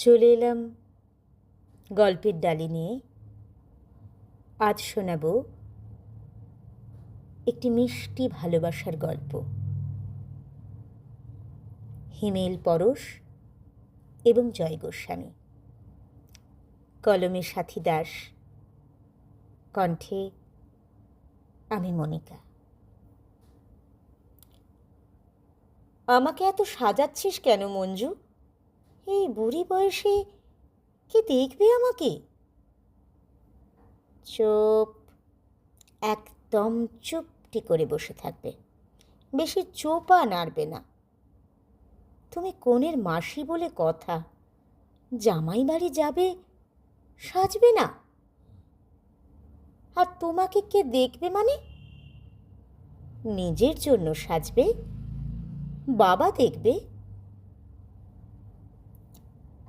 চলে এলাম গল্পের ডালি নিয়ে। আজ শোনাব একটি মিষ্টি ভালোবাসার গল্প। হিমেল পরশ এবং জয় গোস্বামী। কলমে সাথী দাস। কণ্ঠে আমি মনিকা। আমাকে এত সাজাচ্ছিস কেন মঞ্জু? এই বুড়ি বয়সে কে দেখবে আমাকে? চুপ। একদম চুপটি করে বসে থাকবে। বেশি চোপা নাড়বে না। তুমি কোনের মাসি বলে কথা। জামাই বাড়ি যাবে, সাজবে না। আর তোমাকে কে দেখবে মানে? নিজের জন্য সাজবে, বাবা দেখবে।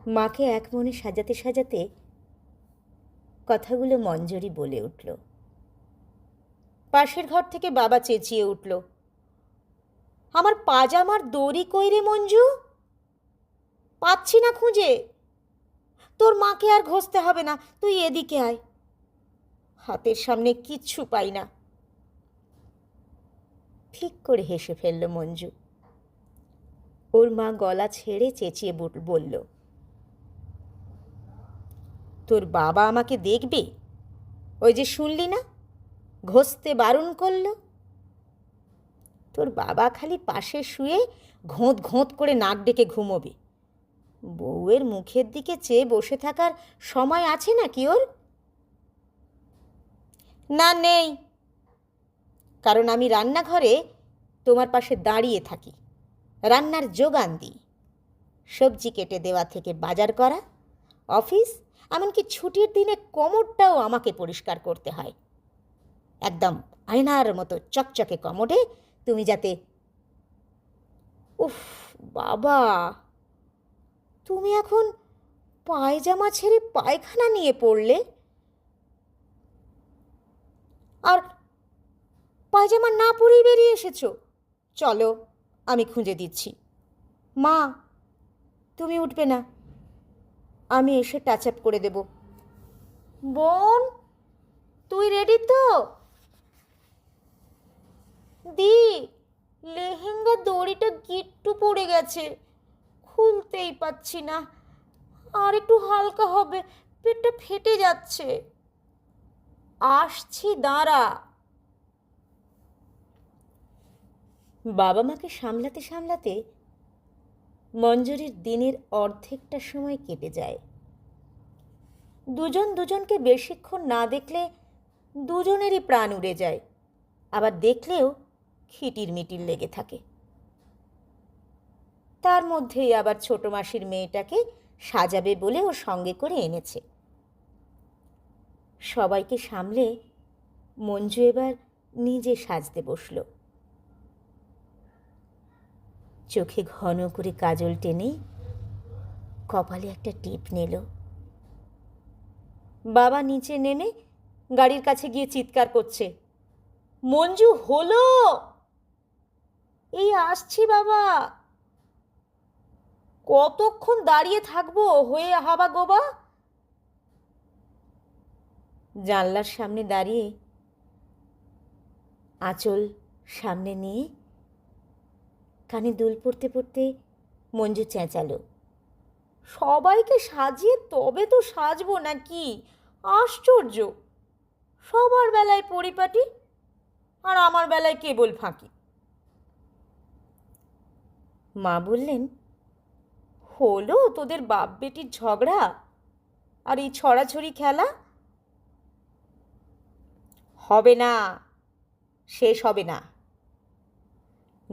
মাকে এক মনে সাজাতে সাজাতে কথাগুলো মঞ্জরি বলে উঠল। পাশের ঘর থেকে বাবা চেঁচিয়ে উঠল, আমার পাজামার দড়ি কই রে মঞ্জু? পাচ্ছি না খুঁজে। তোর মাকে আর ঘষতে হবে না, তুই এদিকে আয়। হাতের সামনে কিচ্ছু পাই না। ঠিক করে হেসে ফেলল মঞ্জু। ওর মা গলা ছেড়ে চেঁচিয়ে বলল তোর বাবা আমাকে দেখবে? ওই যে শুনলি না? ঘষতে বারণ করল? তোর বাবা খালি পাশে শুয়ে ঘোঁত ঘোঁত করে নাক ডেকে ঘুমোবে। বউয়ের মুখের দিকে চেয়ে বসে থাকার সময় আছে নাকি ওর? না, নেই। কারণ আমি রান্নাঘরে তোমার পাশে দাঁড়িয়ে থাকি। রান্নার যোগান দিই। সবজি কেটে দেওয়া থেকে বাজার করা, অফিস এমনকি ছুটির দিনে কোমরটাও আমাকে পরিষ্কার করতে হয়। একদম আয়নার মতো চকচকে কমোডে, তুমি যাতে উফ, বাবা! তুমি এখন পায়জামা ছেড়ে পায়খানা নিয়ে পড়লে? আর পায়জামা না পরেই বেরিয়ে এসেছ? চলো, আমি খুঁজে দিচ্ছি। মা, তুমি উঠবে না। আমি এসে টাচ আপ করে দেব। বোন, তুই রেডি তো? দি, লেহেঙ্গা দড়িটা গিট্টু পড়ে গেছে। খুলতেই পাচ্ছি না। আর একটু হালকা হবে, পেটটা ফেটে যাচ্ছে। আসছি, দাঁড়া। বাবা মাকে সামলাতে সামলাতে মঞ্জুরির দিনের অর্ধেকটা সময় কেটে যায়। দুজন দুজনকে বেশিক্ষণ না দেখলে দুজনেরই প্রাণ উড়ে যায়, আবার দেখলেও খিটির মিটির লেগে থাকে। তার মধ্যেই আবার ছোট মাসির মেয়েটাকে সাজাবে বলে ও সঙ্গে করে এনেছে। সবাইকে সামলে মঞ্জু এবার নিজে সাজতে বসল। চোখে ঘন করে কাজল টেনে কপালে একটা টিপ নিল। বাবা নিচে নেমে গাড়ির কাছে গিয়ে চিৎকার করছে, মঞ্জু, হলো? এই আসছি বাবা। কতক্ষণ দাঁড়িয়ে থাকব হয়ে হাবা গোবা? জানলার সামনে দাঁড়িয়ে আঁচল সামনে নিয়ে কানে দুল পড়তে পড়তে মঞ্জু চেঁচালো। সবাইকে সাজিয়ে তবে তো সাজবো নাকি? আশ্চর্য। সবার বেলায় পরিপাটি আর আমার বেলায় কেবল ফাঁকি। মা বললেন, হলো তোদের বাপ বেটির ঝগড়া আর এই ছড়াছড়ি খেলা? হবে না, শেষ হবে না।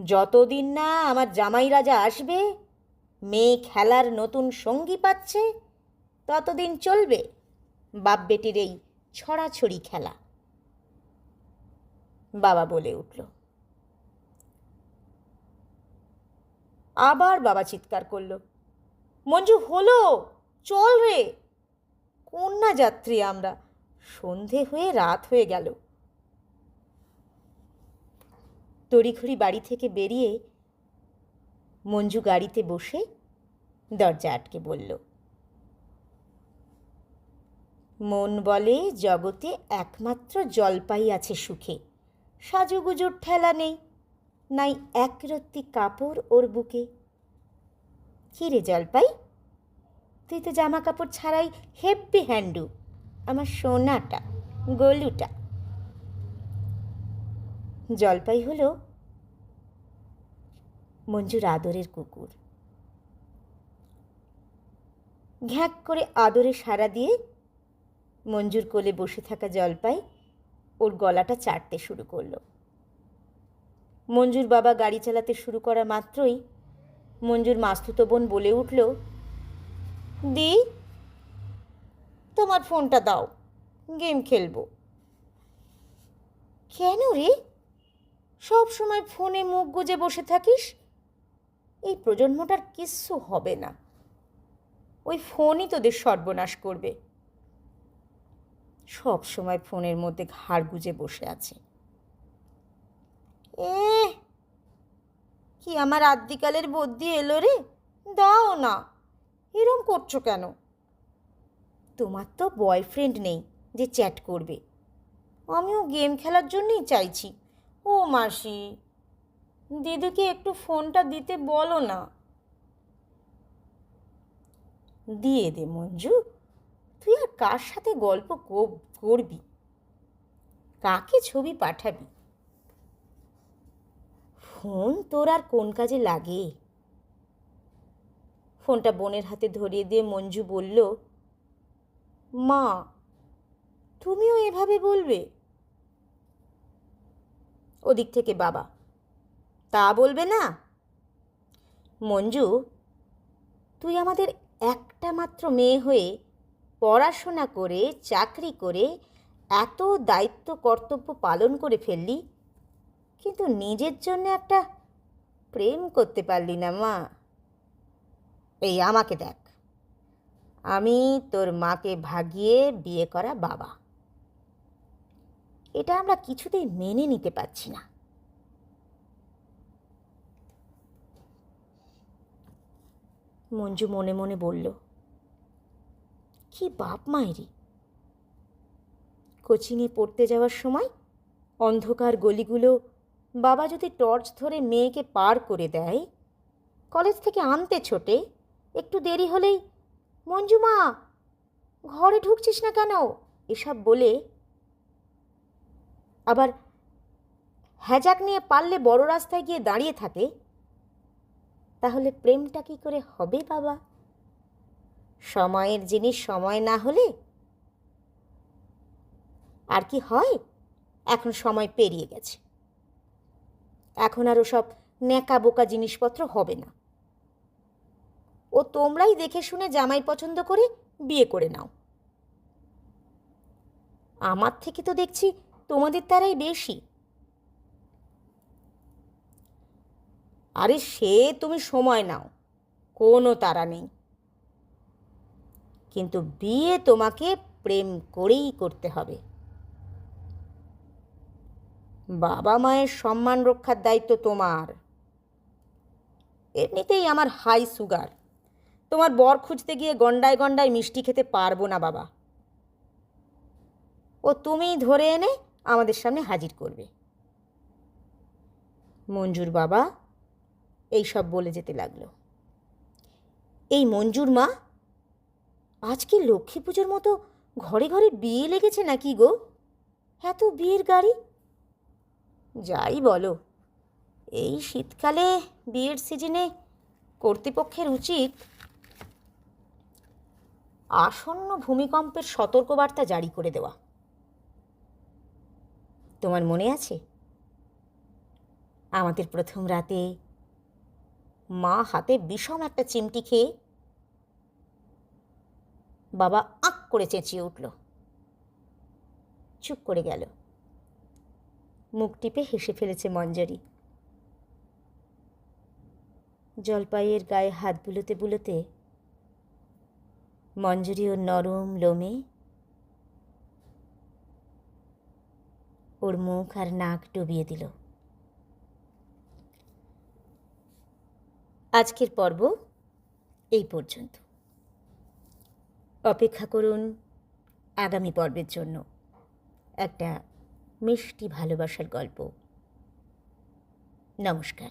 যতদিন না আমার জামাই রাজা আসবে, মেয়ে খেলার নতুন সঙ্গী পাচ্ছে, ততদিন চলবে বাপ বেটির এই ছড়াছড়ি খেলা। বাবা বলে উঠল। আবার বাবা চিৎকার করল, মঞ্জু হলো, চল রে। কন্যা যাত্রী আমরা, সন্ধে হয়ে রাত হয়ে গেল। তড়িঘড়ি বাড়ি থেকে বেরিয়ে মঞ্জু গাড়িতে বসে দরজা আটকে বলল, মন বলে জগতে একমাত্র জলপাই আছে সুখে। সাজুগুজুর ঠেলা নেই, নাই একরত্তি কাপড় ওর বুকে। কী রে জলপাই, তুই তো জামা কাপড় ছাড়াই হেব্বি হ্যান্ডু। আমার সোনাটা, গলুটা জলপাই হলো মঞ্জুর আদরের কুকুর। ঘ্যাঁক করে আদরে সাড়া দিয়ে মঞ্জুর কোলে বসে থাকা জলপাই ওর গলাটা চাটতে শুরু করল। মঞ্জুর বাবা গাড়ি চালাতে শুরু করা মাত্রই মঞ্জুর মাস্তুতো বোন বলে উঠল, দি, তোমার ফোনটা দাও, গেম খেলব। কেন রে? সব সময় ফোনে মুখ গুজে বসে থাকিস? এই প্রজন্মটার কিচ্ছু হবে না। ওই ফোনই তোদের সর্বনাশ করবে। সব সময় ফোনের মধ্যে ঘাড় গুজে বসে আছে। এ কি আমার আদ্যিকালের বদ্যি এলো রে? দাও না। এরম করছ কেন? তোমার তো বয়ফ্রেন্ড নেই যে চ্যাট করবে। আমিও গেম খেলার জন্যই চাইছি। ও মাসি, দিদিকে একটু ফোনটা দিতে বলো না। দিয়ে দে মঞ্জু, তুই আর কার সাথে গল্প কর- করবি? কাকে ছবি পাঠাবি? ফোন তোর আর কোন কাজে লাগে? ফোনটা বোনের হাতে ধরিয়ে দিয়ে মঞ্জু বলল, মা, তুমিও এভাবে বলবে? ওদিক থেকে বাবা। তা বলবে না? মঞ্জু, তুই আমাদের একটা মাত্র মেয়ে হয়ে পড়াশোনা করে, চাকরি করে এত দায়িত্ব কর্তব্য পালন করে ফেললি, কিন্তু নিজের জন্য একটা প্রেম করতে পারলি না মা। এই আমাকে দেখ। আমি তোর মাকে ভাগিয়ে বিয়ে করা বাবা। এটা আমরা কিছুতেই মেনে নিতে পারছি না। মঞ্জু মনে মনে বলল, কি বাপ মায়েরই কোচিংয়ে পড়তে যাওয়ার সময় অন্ধকার গলিগুলো বাবা যদি টর্চ ধরে মেয়েকে পার করে দেয়, কলেজ থেকে আনতে ছোটে, একটু দেরি হলেই মঞ্জুমা ঘরে ঢুকছিস না কেন? এসব বলে আবার হ্যাজাক নিয়ে পারলে বড় রাস্তায় গিয়ে দাঁড়িয়ে থাকে? তাহলে প্রেমটা কি করে হবে বাবা? সময়ের জিনিস সময় না হলে আর কি হয়? এখন সময় পেরিয়ে গেছে। এখন আর ওসব ন্যাকা বোকা জিনিসপত্র হবে না। ও তোমরাই দেখে শুনে জামাই পছন্দ করে বিয়ে করে নাও। আমার থেকে তো দেখছি তোমাদের তারাই বেশি। আরে সে তুমি সময় নাও, কোনো তারা নেই। কিন্তু বিয়ে তোমাকে প্রেম করেই করতে হবে। বাবা মায়ের সম্মান রক্ষার দায়িত্ব তোমার। এমনিতেই আমার হাই সুগার তোমার বর খুঁজতে গিয়ে গন্ডায় গন্ডায় মিষ্টি খেতে পারব না বাবা। ও তুমিই ধরে এনে আমাদের সামনে হাজির করবে। মঞ্জুর বাবা এই সব বলে যেতে লাগল। এই মঞ্জুর মা আজ কি লক্ষ্মী পুজোর মতো ঘরে ঘরে বিয়ে লেগেছে নাকি গো? এত বিয়ের গাড়ি? যাই বলো, এই শীতকালে বিয়ের সিজনে কর্তৃপক্ষের উচিত আসন্ন ভূমিকম্পের সতর্কবার্তা জারি করে দেওয়া। তোমার মনে আছে? আমাদের প্রথম রাতে মা হাতে বিষম একটা চিমটি খেয়ে বাবা আঁক করে চেঁচিয়ে উঠল। চুপ করে গেল। মুখ টিপে হেসে ফেলেছে মঞ্জরি। জলপাইয়ের গায়ে হাত বুলোতে বুলোতে মঞ্জরি ওর নরম লোমে ওর মুখ আর নাক ডুবিয়ে দিল। আজকের পর্ব এই পর্যন্ত। অপেক্ষা করুন আগামী পর্বের জন্য একটা মিষ্টি ভালোবাসার গল্প। নমস্কার।